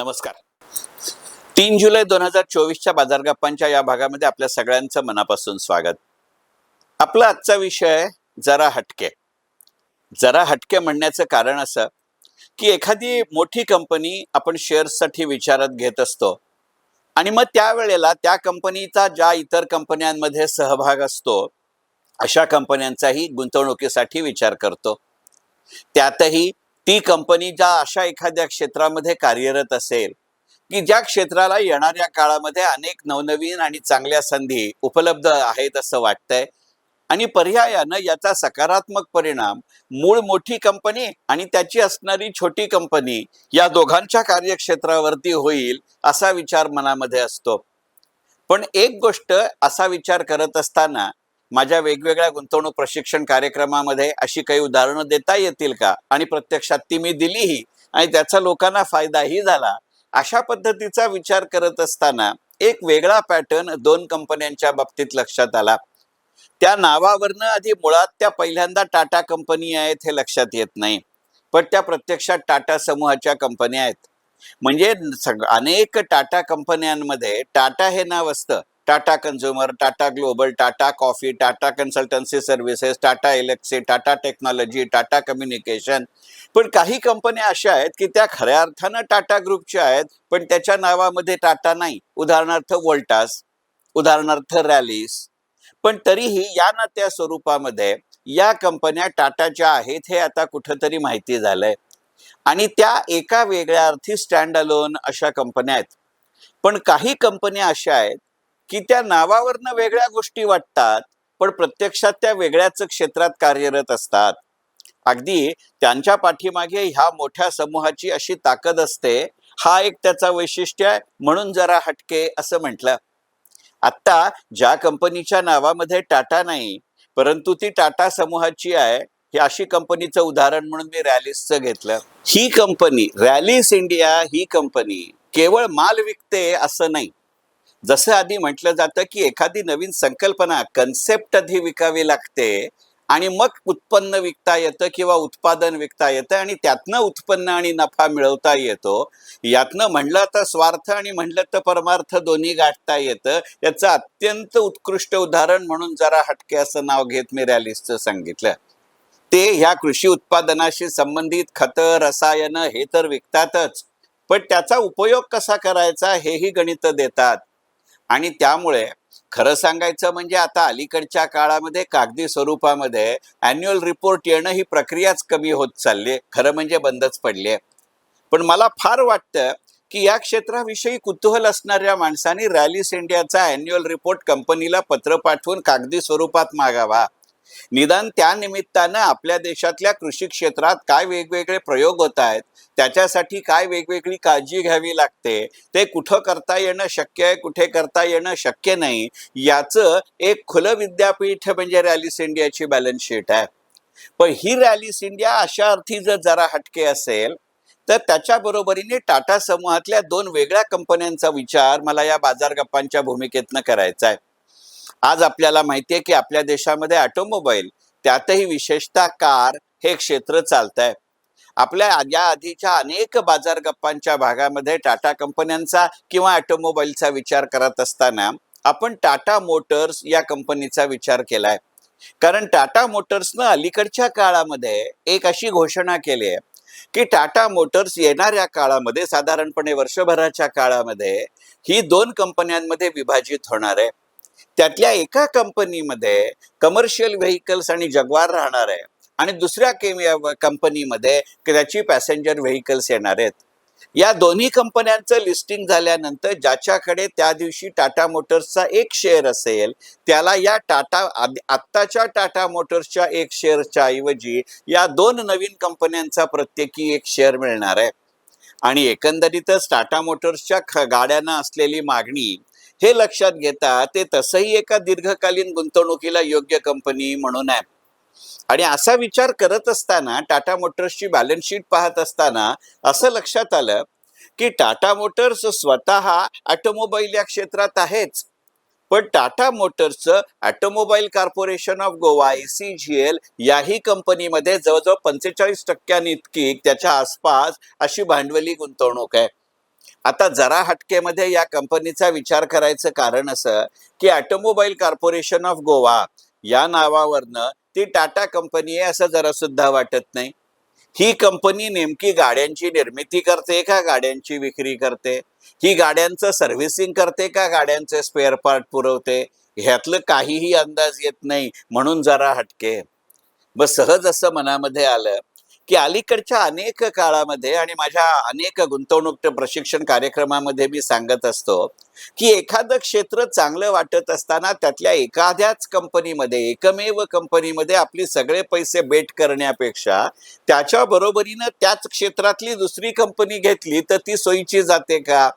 नमस्कार. तीन जुलै दोन हजार चोवीसच्या बाजार गप्पांच्या या भागामध्ये आपल्या सगळ्यांचं मनापासून स्वागत. आपला आजचा विषय जरा हटके. जरा हटके म्हणण्याचं कारण असं की एखादी मोठी कंपनी आपण शेअर्ससाठी विचारात घेत असतो आणि मग त्यावेळेला त्या कंपनीचा ज्या इतर कंपन्यांमध्ये सहभाग असतो अशा कंपन्यांचाही गुंतवणुकीसाठी विचार करतो. त्यातही ती कंपनी ज्या अशा एखाद्या क्षेत्रामध्ये कार्यरत असेल की ज्या क्षेत्राला येणाऱ्या काळामध्ये अनेक नवनवीन आणि चांगल्या संधी उपलब्ध आहेत असं वाटतंय. आणि पर्यायानं याचा सकारात्मक परिणाम मूळ मोठी कंपनी आणि त्याची असणारी छोटी कंपनी या दोघांच्या कार्यक्षेत्रावरती होईल असा विचार मनामध्ये असतो. पण एक गोष्ट असा विचार करत असताना माझ्या वेगवेगळ्या गुंतवणूक प्रशिक्षण कार्यक्रमामध्ये अशी काही उदाहरणं देता येतील का? आणि प्रत्यक्षात ती मी दिलीही आणि त्याचा लोकांना फायदाही झाला. अशा पद्धतीचा विचार करत असताना एक वेगळा पॅटर्न दोन कंपन्यांच्या बाबतीत लक्षात आला. त्या नावावरनं आधी मुळात त्या पहिल्यांदा टाटा कंपनी आहेत हे लक्षात येत नाही. पण त्या प्रत्यक्षात टाटा समूहाच्या कंपन्या आहेत. म्हणजे सग अनेक टाटा कंपन्यांमध्ये टाटा हे नाव असतं. Tata consumer Tata global Tata coffee Tata consultancy services Tata Elxsi Tata technology Tata communication. पण काही कंपन्या अशा आहेत की त्या खऱ्या अर्थानं टाटा ग्रुपच्या आहेत पण त्याच्या नावामध्ये टाटा नाही. उदाहरणार्थ वोल्टास उदाहरणार्थ रॅलीस. पण तरीही या ना त्या स्वरूपामध्ये या कंपन्या टाटाच्या आहेत हे आता कुठंतरी माहिती झालंय. आणि त्या एका वेगळ्या अर्थी स्टँड अलोन अशा कंपन्या आहेत. पण काही कंपन्या अशा आहेत की त्या नावावरनं वेगळ्या गोष्टी वाटतात पण प्रत्यक्षात त्या वेगळ्याच क्षेत्रात कार्यरत असतात. अगदी त्यांच्या पाठीमागे ह्या मोठ्या समूहाची अशी ताकद असते हा एक त्याचा वैशिष्ट्य आहे म्हणून जरा हटके असं म्हटलं. आत्ता ज्या कंपनीच्या नावामध्ये टाटा नाही परंतु ती टाटा समूहाची आहे ही अशी कंपनीचं उदाहरण म्हणून मी रॅलिसचं घेतलं. ही कंपनी रॅलिस इंडिया ही कंपनी केवळ माल विकते असं नाही जसं आधी म्हटलं जातं की एखादी नवीन संकल्पना कन्सेप्ट आधी विकावी लागते आणि मग उत्पन्न विकता येतं किंवा उत्पादन विकता येतं आणि त्यातनं उत्पन्न आणि नफा मिळवता येतो. यातनं म्हणलं तर स्वार्थ आणि म्हणलं तर परमार्थ दोन्ही गाठता येतं. याचं अत्यंत उत्कृष्ट उदाहरण म्हणून जरा हटके असं नाव घेत मी रॅलिसचं सांगितलं. ते ह्या कृषी उत्पादनाशी संबंधित खतं रसायनं हे तर विकतातच. पण त्याचा उपयोग कसा करायचा हेही गणित देतात. आणि त्यामुळे खरं सांगायचं म्हणजे आता अलीकडच्या काळामध्ये कागदी स्वरूपामध्ये अॅन्युअल रिपोर्ट येणं ही प्रक्रियाच कमी होत चालली आहे. खरं म्हणजे बंदच पडली आहे. पण मला फार वाटतं की या क्षेत्राविषयी कुतूहल असणाऱ्या माणसांनी रॅलीस इंडियाचा अॅन्युअल रिपोर्ट कंपनीला पत्र पाठवून कागदी स्वरूपात मागावा. निदान त्या निमित्तानं आपल्या देशातल्या कृषी क्षेत्रात काय वेगवेगळे प्रयोग होत आहेत त्याच्यासाठी काय वेगवेगळी काळजी घ्यावी लागते ते कुठं करता येणं शक्य आहे कुठे करता येणं शक्य नाही याचं एक खुलं विद्यापीठ म्हणजे रॅलिस इंडियाची बॅलन्स शीट आहे. पण ही रॅलिस इंडिया अशा अर्थी जर जरा हटके असेल तर त्याच्या बरोबरीने टाटा समूहातल्या दोन वेगळ्या कंपन्यांचा विचार मला या बाजार गप्पांच्या भूमिकेतनं करायचा आहे. आज आपल्याला माहिती आहे की आपल्या देशामध्ये ऑटोमोबाईल त्यातही विशेषतः कार हे क्षेत्र चालत आहे आपल्या या आधीच्या अनेक बाजार गप्पांच्या भागामध्ये टाटा कंपन्यांचा किंवा ऑटोमोबाईलचा विचार करत असताना आपण टाटा मोटर्स या कंपनीचा विचार केलाय. कारण टाटा मोटर्सनं अलीकडच्या काळामध्ये एक अशी घोषणा केली आहे की टाटा मोटर्स येणाऱ्या काळामध्ये साधारणपणे वर्षभराच्या काळामध्ये ही दोन कंपन्यांमध्ये विभाजित होणार आहे. त्यातल्या एका कंपनीमध्ये कमर्शियल व्हेकल्स आणि जगवार राहणार आहे. आणि दुसऱ्या केम- कंपनीमध्ये त्याची पॅसेंजर व्हेकल्स येणार आहेत. या दोन्ही कंपन्यांचं लिस्टिंग झाल्यानंतर ज्याच्याकडे त्या दिवशी टाटा मोटर्सचा एक शेअर असेल त्याला या टाटा आत्ताच्या टाटा मोटर्सच्या एक शेअरच्या ऐवजी या दोन नवीन कंपन्यांचा प्रत्येकी एक शेअर मिळणार आहे. आणि एकंदरीतच टाटा मोटर्सच्या ख- गाड्यांना असलेली मागणी हे लक्षात घेता ते तसंही एका दीर्घकालीन गुंतवणुकीला योग्य कंपनी म्हणून आहे. आणि असा विचार करत असताना टाटा मोटर्सची बॅलन्स शीट पाहत असताना असं लक्षात आलं की टाटा मोटर्स स्वतः ऑटोमोबाईल या क्षेत्रात आहेच. पण Tata मोटर्सचं automobile corporation of Goa I C G L याही कंपनीमध्ये जवळजवळ पंचेचाळीस टक्क्यांनी इतकी त्याच्या आसपास अशी भांडवली गुंतवणूक आहे. आता जरा हटकेमध्ये या कंपनीचा विचार करायचं कारण असं की ऑटोमोबाईल कॉर्पोरेशन ऑफ गोवा या नावावरनं ती टाटा कंपनी आहे असं जरा सुद्धा वाटत नाही. ही कंपनी नेमकी गाड्यांची निर्मिती करते का गाड्यांची विक्री करते? ही गाड्यांचं सर्व्हिसिंग करते का गाड्यांचे स्पेअर पार्ट पुरवते? ह्यातलं काहीही अंदाज येत नाही म्हणून जरा हटके. मग सहज असं मनामध्ये आलं की अलीकडच्या अनेक काळामध्ये आणि माझ्या अनेक गुंतवणूक प्रशिक्षण कार्यक्रमामध्ये मी सांगत असतो की एखादं क्षेत्र चांगलं वाटत असताना त्यातल्या एखाद्याच कंपनीमध्ये एकमेव कंपनीमध्ये आपले सगळे पैसे बेट करण्यापेक्षा त्याच्या बरोबरीनं त्याच क्षेत्रातली दुसरी कंपनी घेतली तर ती सोयीची जाते का?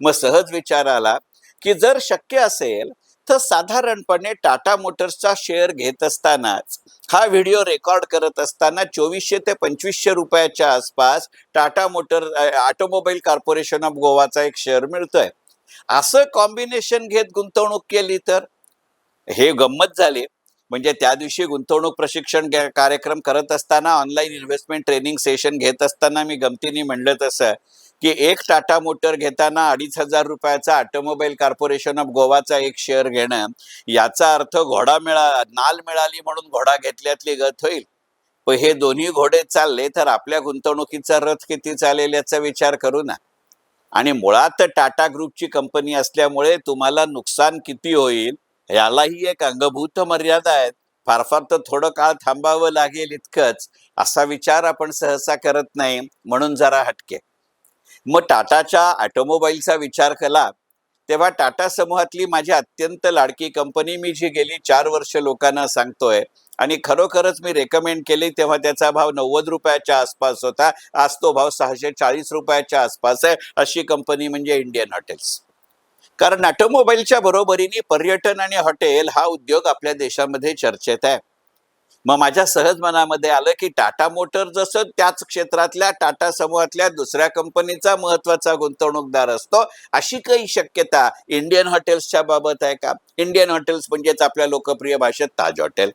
मग सहज विचार आला की जर शक्य असेल तर साधारणपणे टाटा मोटर्सचा शेअर घेत असतानाच हा व्हिडिओ रेकॉर्ड करत असताना चोवीसशे ते पंचवीसशे रुपयाच्या आसपास Tata motor automobile corporation of गोवाचा एक शेअर मिळतोय. असं कॉम्बिनेशन घेत गुंतवणूक केली तर? हे गंमत झाली. म्हणजे त्या दिवशी गुंतवणूक प्रशिक्षण कार्यक्रम करत असताना ऑनलाईन इन्व्हेस्टमेंट ट्रेनिंग सेशन घेत असताना मी गमतीने म्हणलं तसं की एक टाटा मोटर घेताना अडीच हजार रुपयाचा ऑटोमोबाईल कॉर्पोरेशन ऑफ गोवाचा एक शेअर घेणं याचा अर्थ घोडा मिळा नाल मिळाली म्हणून घोडा घेतल्यातली गत होईल. पण हे दोन्ही घोडे चालले तर आपल्या गुंतवणुकीचा रथ किती चालेल याचा विचार करू ना. आणि मुळात टाटा ग्रुपची कंपनी असल्यामुळे तुम्हाला नुकसान किती होईल यालाही एक अंगभूत मर्यादा आहेत फार फार तर थोडं काळ थांबावं लागेल इतकंच असा विचार आपण सहसा करत नाही म्हणून जरा हटके. मग टाटाच्या ऑटोमोबाईलचा विचार केला तेव्हा टाटा समूहातली माझी अत्यंत लाडकी कंपनी मी जी गेली चार वर्ष लोकांना सांगतोय आणि खरोखरच मी रेकमेंड केली तेव्हा त्याचा भाव नव्वद रुपयाच्या आसपास होता. आज तो भाव सहाशे चाळीस रुपयाच्या आसपास आहे अशी कंपनी म्हणजे इंडियन हॉटेल्स कारण ऑटोमोबाईलच्या बरोबरीने पर्यटन आणि हॉटेल हा उद्योग आपल्या देशामध्ये चर्चेत आहे. मग माझ्या सहज मनामध्ये आलं की टाटा मोटर जसं त्याच क्षेत्रातल्या टाटा समूहातल्या दुसऱ्या कंपनीचा महत्त्वाचा गुंतवणूकदार असतो अशी काही शक्यता इंडियन हॉटेल्सच्या बाबत आहे का? इंडियन हॉटेल्स म्हणजेच आपल्या लोकप्रिय भाषेत ताज हॉटेल.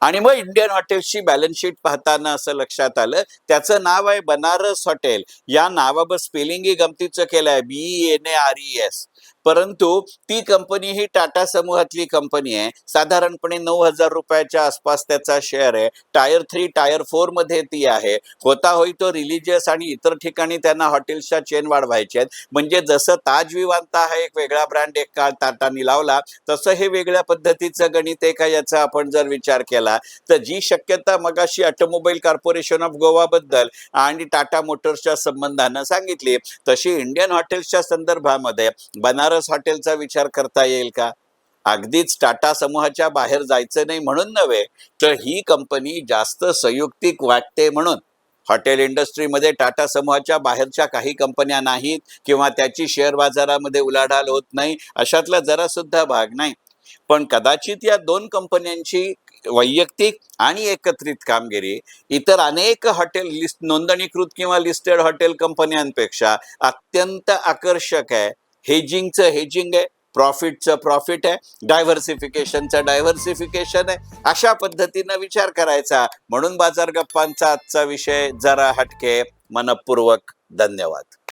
आणि मग इंडियन हॉटेल्सची बॅलन्स शीट पाहताना असं लक्षात आलं त्याचं नाव आहे बनारस हॉटेल. या नावावर स्पेलिंगही गमतीचं केलं आहे B N A R E S परंतु ती कंपनी ही टाटा समूहातली कंपनी आहे. साधारणपणे नऊ हजार रुपयाच्या आसपास त्याचा शेअर आहे. टायर थ्री टायर फोरमध्ये ती आहे. होता होई तो रिलिजियस आणि इतर ठिकाणी त्यांना हॉटेल्सच्या चेन वाढवायचे आहेत. म्हणजे जसं ताज विवांता हा एक वेगळा ब्रँड एक काळ टाटानी लावला तसं हे वेगळ्या पद्धतीचं गणित आहे का याचा आपण जर विचार केला तर जी शक्यता मगाशी ऑटोमोबाईल कॉर्पोरेशन ऑफ गोवा बद्दल आणि टाटा मोटर्सच्या संबंधानं सांगितली तशी इंडियन हॉटेल्सच्या संदर्भामध्ये बनारस हॉटेलचा विचार करता येईल का? अगदीच टाटा समूहाच्या बाहेर जायचं नाही म्हणून नव्हे तर ही कंपनी जास्त संयुक्तिक वाटते म्हणून. हॉटेल इंडस्ट्रीमध्ये टाटा समूहाच्या बाहेरच्या काही कंपन्या नाहीत किंवा त्याची शेअर बाजारामध्ये उलाढाल होत नाही अशातला जरा सुद्धा भाग नाही. पण कदाचित या दोन कंपन्यांची वैयक्तिक आणि एकत्रित कामगिरी इतर अनेक हॉटेल लिस्ट नोंदणीकृत किंवा लिस्टेड हॉटेल कंपन्यांपेक्षा अत्यंत आकर्षक आहे. हेजिंगचं हेजिंग आहे प्रॉफिटचं प्रॉफिट आहे डायव्हर्सिफिकेशनचं डायव्हर्सिफिकेशन आहे. अशा पद्धतीनं विचार करायचा. म्हणून बाजार गप्पांचा आजचा विषय जरा हटके मनपूर्वक धन्यवाद.